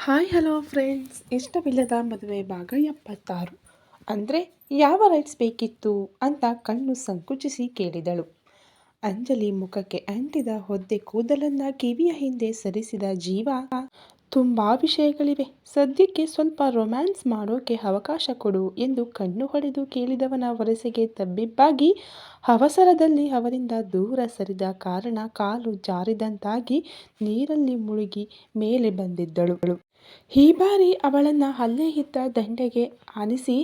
Hi, hello friends. ಇಷ್ಟವಿಲ್ಲದ ಮದುವೆ ಭಾಗ ಎಪ್ಪತ್ತಾರು. ಅಂದರೆ ಯಾವ ರೈಟ್ಸ್ ಬೇಕಿತ್ತು ಅಂತ ಕಣ್ಣು ಸಂಕುಚಿಸಿ ಕೇಳಿದಳು. ಅಂಜಲಿ ಮುಖಕ್ಕೆ ಅಂಟಿದ ಹೊದ್ದೆ ಕೂದಲನ್ನ ಕಿವಿಯ ಹಿಂದೆ ಸರಿಸಿದ ಜೀವ, ತುಂಬ ವಿಷಯಗಳಿವೆ. ಸದ್ಯಕ್ಕೆ ಸ್ವಲ್ಪ ರೊಮ್ಯಾನ್ಸ್ ಮಾಡೋಕೆ ಅವಕಾಶ ಕೊಡು ಎಂದು ಕಣ್ಣು ಹೊಡೆದು ಕೇಳಿದವನ ವರಸೆಗೆ ತಬ್ಬಿಬ್ಬಾಗಿ ಅವಸರದಲ್ಲಿ ಅವರಿಂದ ದೂರ ಸರಿದ ಕಾರಣ ಕಾಲು ಜಾರಿದಂತಾಗಿ ನೀರಲ್ಲಿ ಮುಳುಗಿ ಮೇಲೆ ಬಂದಿದ್ದಳು. ಈ ಬಾರಿ ಅವಳನ್ನು ಹಲ್ಲೆ ಇದ್ದ ದಂಡೆಗೆ ಆನಿಸಿ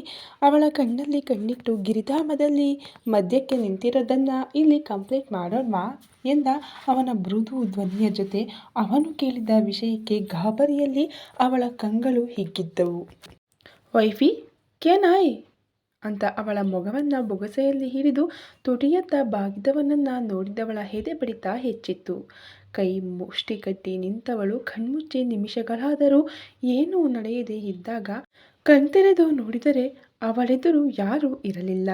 ಅವಳ ಕಣ್ಣಲ್ಲಿ ಕಣ್ಣಿಟ್ಟು ಗಿರಿಧಾಮದಲ್ಲಿ ಮದ್ಯಕ್ಕೆ ನಿಂತಿರೋದನ್ನು ಇಲ್ಲಿ ಕಂಪ್ಲೀಟ್ ಮಾಡೋಣವಾ ಎಂದ ಅವನ ಮೃದು ಧ್ವನಿಯ ಜೊತೆ ಅವನು ಕೇಳಿದ ವಿಷಯಕ್ಕೆ ಗಾಬರಿಯಲ್ಲಿ ಅವಳ ಕಂಗಳು ಹಿಗ್ಗಿದ್ದವು. ವೈಫಿ ಕೆನಾಯ್ ಅಂತ ಅವಳ ಮೊಗವನ್ನು ಬೊಗಸೆಯಲ್ಲಿ ಹಿಡಿದು ತುಟಿಯತ್ತ ಬಾಗಿದವನನ್ನು ನೋಡಿದವಳ ಹೆದೆ ಬಡಿತ ಹೆಚ್ಚಿತ್ತು. ಕೈ ಮುಷ್ಟಿ ಕಟ್ಟಿ ನಿಂತವಳು. ಕಣ್ಮುಚ್ಚಿ ನಿಮಿಷಗಳಾದರೂ ಏನೂ ನಡೆಯದೇ ಇದ್ದಾಗ ಕಣ್ತೆರೆದು ನೋಡಿದರೆ ಅವಳೆದುರು ಯಾರೂ ಇರಲಿಲ್ಲ.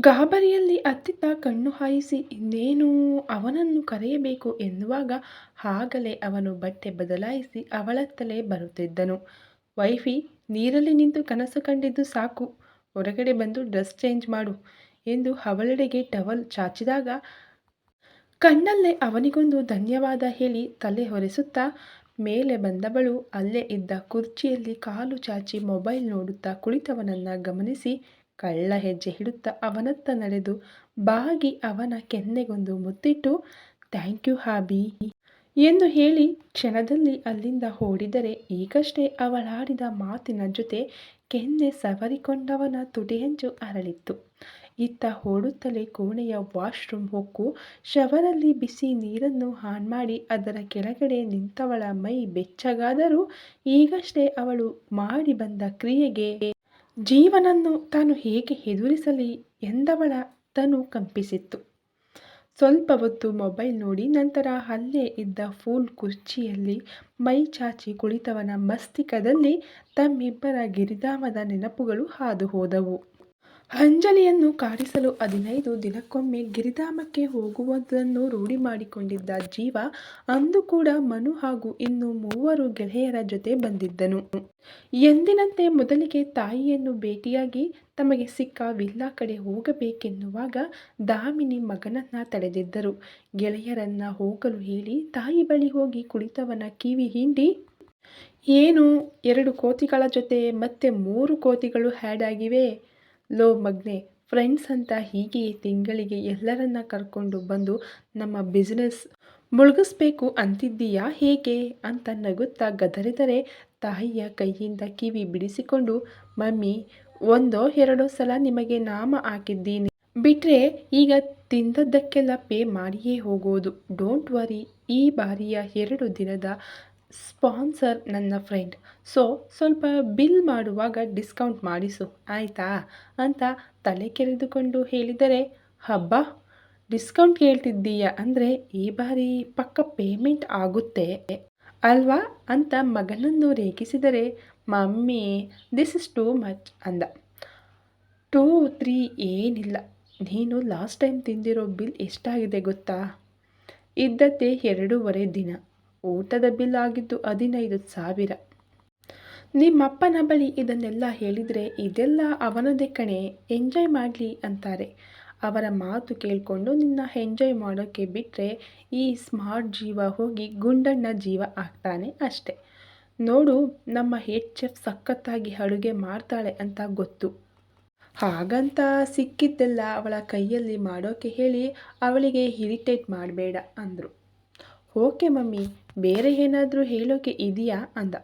ಗಾಬರಿಯಲ್ಲಿ ಅತ್ತಿತ್ತ ಕಣ್ಣು ಹಾಯಿಸಿ, ಇನ್ನೇನು ಅವನನ್ನು ಕರೆಯಬೇಕು? ಎನ್ನುವಾಗ ಆಗಲೇ ಅವನು ಬಟ್ಟೆ ಬದಲಾಯಿಸಿ ಅವಳತ್ತಲೇ ಬರುತ್ತಿದ್ದನು. ವೈಫಿ, ನೀರಲ್ಲಿ ನಿಂತು ಕನಸು ಕಂಡಿದ್ದು ಸಾಕು. ಹೊರಗಡೆ ಬಂದು ಡ್ರೆಸ್ ಚೇಂಜ್ ಮಾಡು ಎಂದು ಅವಳೆಡೆಗೆ ಟವಲ್ ಚಾಚಿದಾಗ ಕಣ್ಣಲ್ಲೇ ಅವನಿಗೊಂದು ಧನ್ಯವಾದ ಹೇಳಿ ತಲೆ ಹೊರೆಸುತ್ತಾ ಮೇಲೆ ಬಂದವಳು ಅಲ್ಲೇ ಇದ್ದ ಕುರ್ಚಿಯಲ್ಲಿ ಕಾಲು ಚಾಚಿ ಮೊಬೈಲ್ ನೋಡುತ್ತಾ ಕುಳಿತವನನ್ನ ಗಮನಿಸಿ ಕಳ್ಳ ಹೆಜ್ಜೆ ಹಿಡುತ್ತಾ ಅವನತ್ತ ನಡೆದು ಬಾಗಿ ಅವನ ಕೆನ್ನೆಗೊಂದು ಮುತ್ತಿಟ್ಟು ಥ್ಯಾಂಕ್ ಯು ಹಾಬಿ ಎಂದು ಹೇಳಿ ಕ್ಷಣದಲ್ಲಿ ಅಲ್ಲಿಂದ ಓಡಿದರೆ ಈಗಷ್ಟೇ ಅವಳಾಡಿದ ಮಾತಿನ ಜೊತೆ ಕೆನ್ನೆ ಸವರಿಕೊಂಡವನ ತುಟಿಹೆಂಚು ಅರಳಿತ್ತು. ಇತ್ತ ಓಡುತ್ತಲೇ ಕೋಣೆಯ ವಾಶ್ರೂಮ್ ಹೊಕ್ಕು, ಶವರಲ್ಲಿ ಬಿಸಿ ನೀರನ್ನು ಆನ್ ಮಾಡಿ ಅದರ ಕೆಳಗಡೆ ನಿಂತವಳ ಮೈ ಬೆಚ್ಚಗಾದರೂ ಈಗಷ್ಟೇ ಅವಳು ಮಾಡಿ ಬಂದ ಕ್ರಿಯೆಗೆ ಜೀವನನ್ನು ತಾನು ಹೇಗೆ ಎದುರಿಸಲಿ ಎಂದವಳ ತನು ಕಂಪಿಸಿತ್ತು. ಸ್ವಲ್ಪ ಹೊತ್ತು ಮೊಬೈಲ್ ನೋಡಿ ನಂತರ ಅಲ್ಲೇ ಇದ್ದ ಫೂಲ್ ಕುರ್ಚಿಯಲ್ಲಿ ಮೈ ಚಾಚಿ ಕುಳಿತವನ ಮಸ್ತಿಕದಲ್ಲಿ ತಮ್ಮಿಬ್ಬರ ಗಿರಿಧಾಮದ ನೆನಪುಗಳು ಹಾದು ಹೋದವು. ಅಂಜಲಿಯನ್ನು ಕಾಡಿಸಲು ಹದಿನೈದು ದಿನಕ್ಕೊಮ್ಮೆ ಗಿರಿಧಾಮಕ್ಕೆ ಹೋಗುವುದನ್ನು ರೂಢಿ ಮಾಡಿಕೊಂಡಿದ್ದ ಜೀವ, ಅಂದು ಕೂಡ ಮನು ಹಾಗೂ ಇನ್ನು ಮೂವರು ಗೆಳೆಯರ ಜೊತೆ ಬಂದಿದ್ದನು. ಎಂದಿನಂತೆ ಮೊದಲಿಗೆ ತಾಯಿಯನ್ನು ಭೇಟಿಯಾಗಿ ತಮಗೆ ಸಿಕ್ಕ ವಿಲ್ಲಾ ಕಡೆ ಹೋಗಬೇಕೆನ್ನುವಾಗ ದಾಮಿನಿ ಮಗನನ್ನ ತಡೆದಿದ್ದರು. ಗೆಳೆಯರನ್ನ ಹೋಗಲು ಹೇಳಿ ತಾಯಿ ಬಳಿ ಹೋಗಿ ಕುಳಿತವನ ಕಿವಿ ಹಿಂಡಿ, ಏನು, ಎರಡು ಕೋತಿಗಳ ಜೊತೆ ಮತ್ತೆ ಮೂರು ಕೋತಿಗಳು ಹ್ಯಾಡ್ ಆಗಿವೆ ಲೋ ಮಗ್ನೆ, ಫ್ರೆಂಡ್ಸ್ ಅಂತ ಹೀಗೆ ತಿಂಗಳಿಗೆ ಎಲ್ಲರನ್ನ ಕರ್ಕೊಂಡು ಬಂದು ನಮ್ಮ ಬಿಸ್ನೆಸ್ ಮುಳುಗಿಸ್ಬೇಕು ಅಂತಿದ್ದೀಯಾ ಹೇಗೆ ಅಂತ ನಗುತ್ತಾ ಗದರಿದರೆ ತಾಯಿಯ ಕೈಯಿಂದ ಕಿವಿ ಬಿಡಿಸಿಕೊಂಡು, ಮಮ್ಮಿ, ಒಂದೋ ಎರಡೋ ಸಲ ನಿಮಗೆ ನಾಮ ಹಾಕಿದ್ದೀನಿ. ಬಿಟ್ಟರೆ ಈಗ ತಿಂದದ್ದಕ್ಕೆಲ್ಲ ಪೇ ಮಾಡಿಯೇ ಹೋಗೋದು. ಡೋಂಟ್ ವರಿ, ಈ ಬಾರಿಯ ಎರಡು ದಿನದ ಸ್ಪಾನ್ಸರ್ ನನ್ನ ಫ್ರೆಂಡ್. ಸೊ, ಸ್ವಲ್ಪ ಬಿಲ್ ಮಾಡುವಾಗ ಡಿಸ್ಕೌಂಟ್ ಮಾಡಿಸು, ಆಯಿತಾ? ಅಂತ ತಲೆ ಕೆರೆದುಕೊಂಡು ಹೇಳಿದರೆ, ಹಬ್ಬ? ಡಿಸ್ಕೌಂಟ್ ಕೇಳ್ತಿದ್ದೀಯ? ಅಂದರೆ, ಈ ಬಾರಿ ಪಕ್ಕ ಪೇಮೆಂಟ್ ಆಗುತ್ತೆ. ಅಲ್ವಾ? ಅಂತ ಮಗನನ್ನು ರೇಗಿಸಿದರೆ, mummy this is too much ಅಂದ. ಟೂ, ತ್ರೀ ಏನಿಲ್ಲ. ನೀನು ಲಾಸ್ಟ್ ಟೈಮ್ ತಿಂದಿರೋ ಬಿಲ್ ಎಷ್ಟಾಗಿದೆ ಗೊತ್ತಾ? ಇದ್ದದ್ದೇ ಎರಡೂವರೆ ದಿನ. ಊಟದ ಬಿಲ್ ಆಗಿದ್ದು ಹದಿನೈದು ಸಾವಿರ. ನಿಮ್ಮಪ್ಪನ ಬಳಿ ಇದನ್ನೆಲ್ಲ ಹೇಳಿದರೆ ಇದೆಲ್ಲ ಅವನದೇ ಕಣೆ, ಎಂಜಾಯ್ ಮಾಡಲಿ ಅಂತಾರೆ. ಅವರ ಮಾತು ಕೇಳಿಕೊಂಡು ನಿನ್ನ ಎಂಜಾಯ್ ಮಾಡೋಕ್ಕೆ ಬಿಟ್ಟರೆ ಈ ಸ್ಮಾರ್ಟ್ ಜೀವ ಹೋಗಿ ಗುಂಡಣ್ಣ ಜೀವ ಆಗ್ತಾನೆ ಅಷ್ಟೆ. ನೋಡು, ನಮ್ಮ ಹೆಚ್ ಎಫ್ ಸಖತ್ತಾಗಿ ಅಡುಗೆ ಮಾಡ್ತಾಳೆ ಅಂತ ಗೊತ್ತು. ಹಾಗಂತ ಸಿಕ್ಕಿದ್ದೆಲ್ಲ ಅವಳ ಕೈಯಲ್ಲಿ ಮಾಡೋಕ್ಕೆ ಹೇಳಿ ಅವಳಿಗೆ ಇರಿಟೇಟ್ ಮಾಡಬೇಡ ಅಂದರು. ಓಕೆ ಮಮ್ಮಿ ಬೇರೆ ಏನಾದರೂ ಹೇಳೋಕೆ ಇದೆಯಾ ಅಂದ.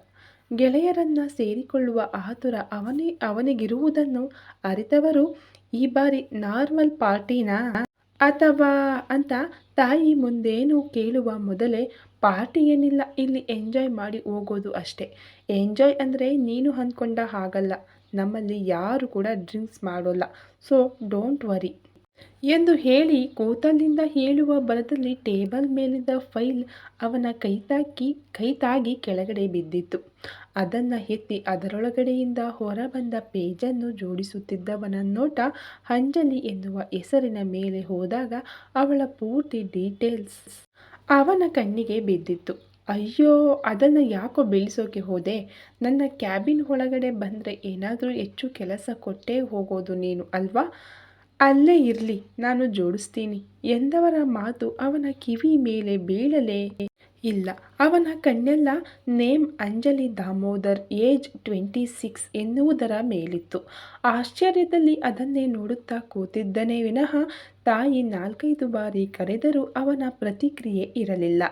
ಗೆಳೆಯರನ್ನ ಸೇರಿಕೊಳ್ಳುವ ಆತುರ ಅವನೇ, ಅವನಿಗಿರುವುದನ್ನು ಅರಿತವರು, ಈ ಬಾರಿ ನಾರ್ಮಲ್ ಪಾರ್ಟಿನಾ? ಅಥವಾ, ಅಂತ ತಾಯಿ ಮುಂದೇನು ಕೇಳುವ ಮೊದಲೇ, ಪಾರ್ಟಿ ಏನಿಲ್ಲ, ಇಲ್ಲಿ ಎಂಜಾಯ್ ಮಾಡಿ ಹೋಗೋದು ಅಷ್ಟೇ. ಎಂಜಾಯ್ ಅಂದರೆ ನೀನು ಅಂದ್ಕೊಂಡ ಹಾಗಲ್ಲ. ನಮ್ಮಲ್ಲಿ ಯಾರು ಕೂಡ ಡ್ರಿಂಕ್ಸ್ ಮಾಡೋಲ್ಲ. So, don't worry. ಎಂದು ಹೇಳಿ ಕೂತಲ್ಲಿಂದ ಹೇಳುವ ಬಲದಲ್ಲಿ ಟೇಬಲ್ ಮೇಲಿದ್ದ ಫೈಲ್ ಅವನ ಕೈತಾಕಿ, ಕೈತಾಗಿ ಕೆಳಗಡೆ ಬಿದ್ದಿತ್ತು. ಅದನ್ನು ಎತ್ತಿ ಅದರೊಳಗಡೆಯಿಂದ ಹೊರಬಂದ ಪೇಜನ್ನು ಜೋಡಿಸುತ್ತಿದ್ದವನ ನೋಟ ಅಂಜಲಿ ಎನ್ನುವ ಹೆಸರಿನ ಮೇಲೆ ಹೋದಾಗ ಅವಳ ಪೂರ್ತಿ ಡೀಟೇಲ್ಸ್ ಅವನ ಕಣ್ಣಿಗೆ ಬಿದ್ದಿತ್ತು. ಅಯ್ಯೋ, ಅದನ್ನು ಯಾಕೋ ಬೆಳೆಸೋಕೆ ಹೋದೆ? ನನ್ನ ಕ್ಯಾಬಿನ್ ಒಳಗಡೆ ಬಂದರೆ ಏನಾದರೂ ಹೆಚ್ಚು ಕೆಲಸ ಕೊಟ್ಟೇ ಹೋಗೋದು ನೀನು, ಅಲ್ವಾ? ಅಲ್ಲೇ ಇರಲಿ, ನಾನು ಜೋಡಿಸ್ತೀನಿ. ಎಂದವರ ಮಾತು ಅವನ ಕಿವಿ ಮೇಲೆ ಬೀಳಲೇ ಇಲ್ಲ. ಅವನ ಕಣ್ಣೆಲ್ಲ name Anjali Damodar, age twenty six ಎನ್ನುವುದರ ಮೇಲಿತ್ತು. ಆಶ್ಚರ್ಯದಲ್ಲಿ ಅದನ್ನೇ ನೋಡುತ್ತಾ ಕೂತಿದ್ದನೇ ವಿನಃ ತಾಯಿ ನಾಲ್ಕೈದು ಬಾರಿ ಕರೆದರೂ ಅವನ ಪ್ರತಿಕ್ರಿಯೆ ಇರಲಿಲ್ಲ.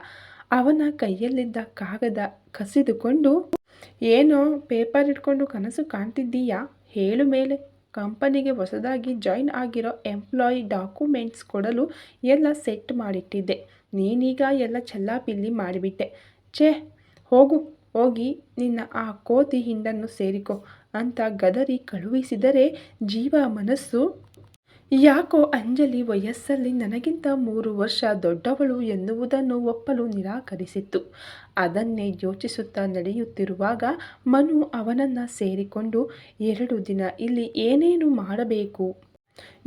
ಅವನ ಕೈಯಲ್ಲಿದ್ದ ಕಾಗದ ಕಸಿದುಕೊಂಡು, ಏನೋ ಪೇಪರ್ ಇಟ್ಕೊಂಡು ಕನಸು ಕಾಣ್ತಿದ್ದೀಯಾ? ಹೇಳು ಮೇಲೆ. ಕಂಪನಿಗೆ ಹೊಸದಾಗಿ ಜಾಯಿನ್ ಆಗಿರೋ ಎಂಪ್ಲಾಯಿ ಡಾಕ್ಯುಮೆಂಟ್ಸ್ ಕೊಡಲು ಎಲ್ಲ ಸೆಟ್ ಮಾಡಿಟ್ಟಿದ್ದೆ. ನೀನೀಗ ಎಲ್ಲ ಚೆಲ್ಲಾಪಿಲ್ಲಿ ಮಾಡಿಬಿಟ್ಟೆ. ಛೇ, ಹೋಗು, ಹೋಗಿ ನಿನ್ನ ಆ ಕೋತಿ ಹಿಂಡನ್ನು ಸೇರಿಕೋ ಅಂತ ಗದರಿ ಕಳುಹಿಸಿದರೆ ಜೀವ ಮನಸ್ಸು ಯಾಕೋ ಅಂಜಲಿ ವಯಸ್ಸಲ್ಲಿ ನನಗಿಂತ ಮೂರು ವರ್ಷ ದೊಡ್ಡವಳು ಎನ್ನುವುದನ್ನು ಒಪ್ಪಲು ನಿರಾಕರಿಸಿತ್ತು. ಅದನ್ನೇ ಯೋಚಿಸುತ್ತಾ ನಡೆಯುತ್ತಿರುವಾಗ ಮನು ಅವನನ್ನು ಸೇರಿಕೊಂಡು, ಎರಡು ದಿನ ಇಲ್ಲಿ ಏನೇನು ಮಾಡಬೇಕು?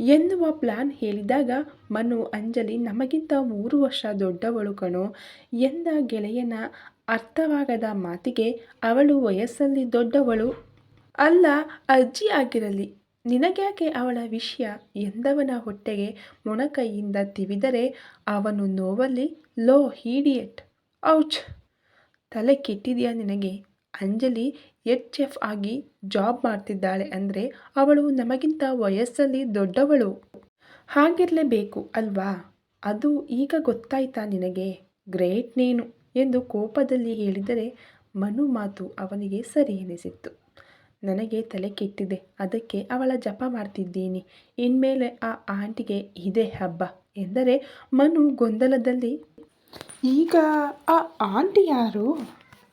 ಎನ್ನುವ ಪ್ಲಾನ್ ಹೇಳಿದಾಗ ಮನು, ಅಂಜಲಿ, ನಮಗಿಂತ ಮೂರು ವರ್ಷ ದೊಡ್ಡವಳು ಕಣೋ. ಎಂದ ಗೆಳೆಯನ ಅರ್ಥವಾಗದ ಮಾತಿಗೆ ಅವಳು ವಯಸ್ಸಲ್ಲಿ ದೊಡ್ಡವಳು. ಅಲ್ಲ, ಅಜ್ಜಿ ಆಗಿರಲಿ. ನಿನಗ್ಯಾಕೆ ಅವಳ ವಿಷಯ ಎಂದವನ ಹೊಟ್ಟೆಗೆ ಮೊಣಕೈಯಿಂದ ತಿವಿದರೆ ಅವನು ನೋವಲ್ಲಿ, ಲೋ ಹೀಡಿಯಟ್ ಔಚ್, ತಲೆ ಕೆಟ್ಟಿದೆಯಾ ನಿನಗೆ? ಅಂಜಲಿ ಎಚ್ ಎಫ್ ಆಗಿ ಜಾಬ್ ಮಾಡ್ತಿದ್ದಾಳೆ ಅಂದರೆ ಅವಳು ನಮಗಿಂತ ವಯಸ್ಸಲ್ಲಿ ದೊಡ್ಡವಳು. ಹಾಗಿರಲೇಬೇಕು ಅಲ್ವಾ? ಅದು ಈಗ ಗೊತ್ತಾಯ್ತಾ ನಿನಗೆ? ಗ್ರೇಟ್ ನೀನು ಎಂದು ಕೋಪದಲ್ಲಿ ಹೇಳಿದರೆ ಮನು ಮಾತು ಅವನಿಗೆ ಸರಿ ಎನಿಸಿತ್ತು. ನನಗೆ ತಲೆ ಕೆಟ್ಟಿದೆ, ಅದಕ್ಕೆ ಅವಳ ಜಪ ಮಾಡ್ತಿದ್ದೀನಿ. ಇನ್ಮೇಲೆ ಆ ಆಂಟಿಗೆ ಇದೆ ಹಬ್ಬ ಎಂದರೆ ಮನು ಗೊಂದಲದಲ್ಲಿ. ಈಗ ಆ ಆಂಟಿ ಯಾರು?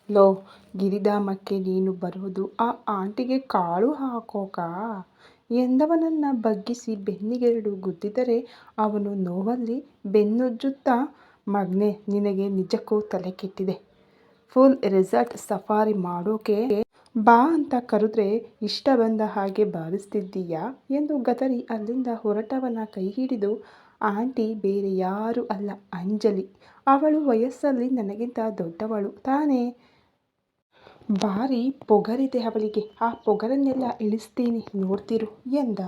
ಲೋ, ಗಿರಿಧಾಮಕ್ಕೆ ನೀನು ಬರುವುದು ಆ ಆಂಟಿಗೆ ಕಾಳು ಹಾಕೋಕಾ? ಎಂದವನನ್ನು ಬಗ್ಗಿಸಿ ಬೆನ್ನಿಗೆರಡು ಗುದ್ದಿದರೆ ಅವನು ನೋವಲ್ಲಿ ಬೆನ್ನುಜ್ಜುತ್ತಾ, ಮಗ್ನೆ, ನಿನಗೆ ನಿಜಕ್ಕೂ ತಲೆ ಕೆಟ್ಟಿದೆ. ಫುಲ್ ರೆಸಾರ್ಟ್ ಸಫಾರಿ ಮಾಡೋಕೆ ಬಾ ಅಂತ ಕರೆದ್ರೆ ಇಷ್ಟ ಬಂದ ಹಾಗೆ ಭಾವಿಸ್ತಿದ್ದೀಯಾ? ಎಂದು ಗದರಿ ಅಲ್ಲಿಂದ ಹೊರಟವನ ಕೈ ಹಿಡಿದು, ಆಂಟಿ, ಬೇರೆ ಯಾರೂ ಅಲ್ಲ, ಅಂಜಲಿ. ಅವಳು ವಯಸ್ಸಲ್ಲಿ ನನಗಿಂತ ದೊಡ್ಡವಳು. ತಾನೇ? ಭಾರಿ ಪೊಗರಿದೆ ಅವಳಿಗೆ. ಆ ಪೊಗರನ್ನೆಲ್ಲ ಇಳಿಸ್ತೀನಿ. ನೋಡ್ತಿರು, ಎಂದ.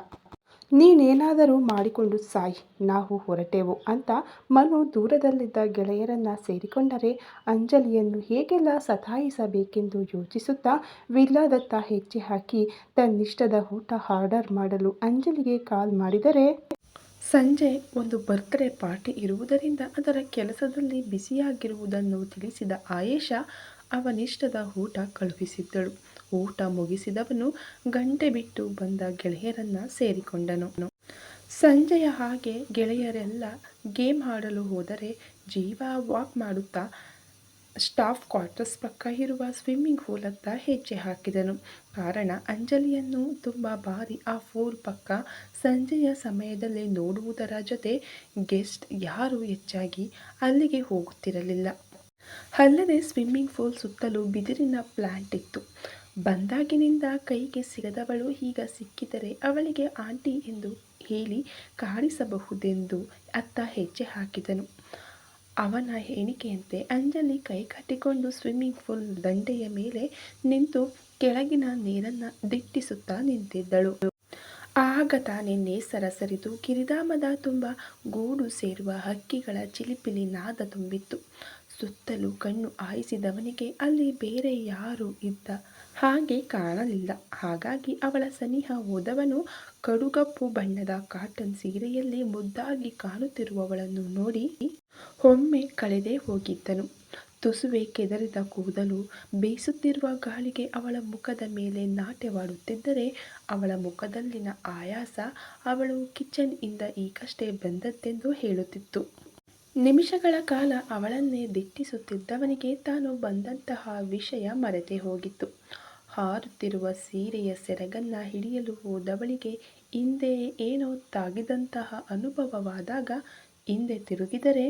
ನೀನೇನಾದರೂ ಮಾಡಿಕೊಂಡು ಸಾಯಿ, ನಾವು ಹೊರಟೆವು ಅಂತ ಮನು ದೂರದಲ್ಲಿದ್ದ ಗೆಳೆಯರನ್ನ ಸೇರಿಕೊಂಡರೆ ಅಂಜಲಿಯನ್ನು ಹೇಗೆಲ್ಲ ಸತಾಯಿಸಬೇಕೆಂದು ಯೋಚಿಸುತ್ತಾ ವಿಲ್ಲಾದತ್ತ ಹೆಜ್ಜೆ ಹಾಕಿ ತನ್ನಿಷ್ಟದ ಊಟ ಆರ್ಡರ್ ಮಾಡಲು ಅಂಜಲಿಗೆ ಕಾಲ್ ಮಾಡಿದರೆ, ಸಂಜೆ ಒಂದು ಬರ್ತ್ಡೇ ಪಾರ್ಟಿ ಇರುವುದರಿಂದ ಅದರ ಕೆಲಸದಲ್ಲಿ ಬಿಸಿಯಾಗಿರುವುದನ್ನು ತಿಳಿಸಿದ ಆಯೇಷ ಅವನಿಷ್ಟದ ಊಟ ಕಳುಹಿಸಿದ್ದಳು. ಊಟ ಮುಗಿಸಿದವನು ಗಂಟೆ ಬಿಟ್ಟು ಬಂದ ಗೆಳೆಯರನ್ನ ಸೇರಿಕೊಂಡನು. ಸಂಜೆಯ ಹಾಗೆ ಗೆಳೆಯರೆಲ್ಲ ಗೇಮ್ ಆಡಲು ಹೋದರೆ ಜೀವ ವಾಕ್ ಮಾಡುತ್ತಾ ಸ್ಟಾಫ್ ಕ್ವಾರ್ಟರ್ಸ್ ಪಕ್ಕ ಇರುವ ಸ್ವಿಮ್ಮಿಂಗ್ ಪೂಲತ್ತ ಹೆಜ್ಜೆ ಹಾಕಿದನು. ಕಾರಣ ಅಂಜಲಿಯನ್ನು ತುಂಬ ಬಾರಿ ಆ ಪೂಲ್ ಪಕ್ಕ ಸಂಜೆಯ ಸಮಯದಲ್ಲಿ ನೋಡುವುದರ ಜೊತೆ ಗೆಸ್ಟ್ ಯಾರು ಹೆಚ್ಚಾಗಿ ಅಲ್ಲಿಗೆ ಹೋಗುತ್ತಿರಲಿಲ್ಲ. ಅಲ್ಲದೆ ಸ್ವಿಮ್ಮಿಂಗ್ ಫೂಲ್ ಸುತ್ತಲೂ ಬಿದಿರಿನ ಪ್ಲಾಂಟ್ ಇತ್ತು. ಬಂದಾಗಿನಿಂದ ಕೈಗೆ ಸಿಗದವಳು ಈಗ ಸಿಕ್ಕಿದರೆ ಅವಳಿಗೆ ಆಂಟಿ ಎಂದು ಹೇಳಿ ಕಾಣಿಸಬಹುದೆಂದು ಅತ್ತ ಹೆಜ್ಜೆ ಹಾಕಿದನು. ಅವನ ಎಣಿಕೆಯಂತೆ ಅಂಜಲಿ ಕೈ ಕಟ್ಟಿಕೊಂಡು ಸ್ವಿಮ್ಮಿಂಗ್ ಪೂಲ್ ದಂಡೆಯ ಮೇಲೆ ನಿಂತು ಕೆಳಗಿನ ನೀರನ್ನು ದಿಟ್ಟಿಸುತ್ತಾ ನಿಂತಿದ್ದಳು. ಆಗ ತಾನೇ ನೇಸರ ಸರಿದು ಗಿರಿಧಾಮದ ತುಂಬ ಗೂಡು ಸೇರುವ ಹಕ್ಕಿಗಳ ಚಿಲಿಪಿಲಿ ನಾದ ತುಂಬಿತ್ತು. ಸುತ್ತಲೂ ಕಣ್ಣು ಆಯಿಸಿದವನಿಗೆ ಅಲ್ಲಿ ಬೇರೆ ಯಾರು ಇದ್ದ ಹಾಗೆ ಕಾಣಲಿಲ್ಲ. ಹಾಗಾಗಿ ಅವಳ ಸನಿಹ ಹೋದವನು ಕಡುಗಪ್ಪು ಬಣ್ಣದ ಕಾಟನ್ ಸೀರೆಯಲ್ಲಿ ಮುದ್ದಾಗಿ ಕಾಣುತ್ತಿರುವವಳನ್ನು ನೋಡಿ ಒಮ್ಮೆ ಕಳೆದೇ ಹೋಗಿದ್ದನು. ತುಸುವೆ ಕೆದರಿದ ಕೂದಲು ಬೇಸುತ್ತಿರುವ ಗಾಳಿಗೆ ಅವಳ ಮುಖದ ಮೇಲೆ ನಾಟ್ಯವಾಡುತ್ತಿದ್ದರೆ ಅವಳ ಮುಖದಲ್ಲಿನ ಆಯಾಸ ಅವಳು ಕಿಚನ್ ಇಂದ ಈಗಷ್ಟೇ ಬಂದದ್ದೆಂದು ಹೇಳುತ್ತಿತ್ತು. ನಿಮಿಷಗಳ ಕಾಲ ಅವಳನ್ನೇ ದಿಟ್ಟಿಸುತ್ತಿದ್ದವನಿಗೆ ತಾನು ಬಂದಂತಹ ವಿಷಯ ಮರೆತೇ ಹೋಗಿತ್ತು. ಹಾರುತ್ತಿರುವ ಸೀರೆಯ ಸೆರಗನ್ನು ಹಿಡಿಯಲು ಹೋದವಳಿಗೆ ಹಿಂದೆ ಏನೋ ತಾಗಿದಂತಹ ಅನುಭವವಾದಾಗ ಹಿಂದೆ ತಿರುಗಿದರೆ,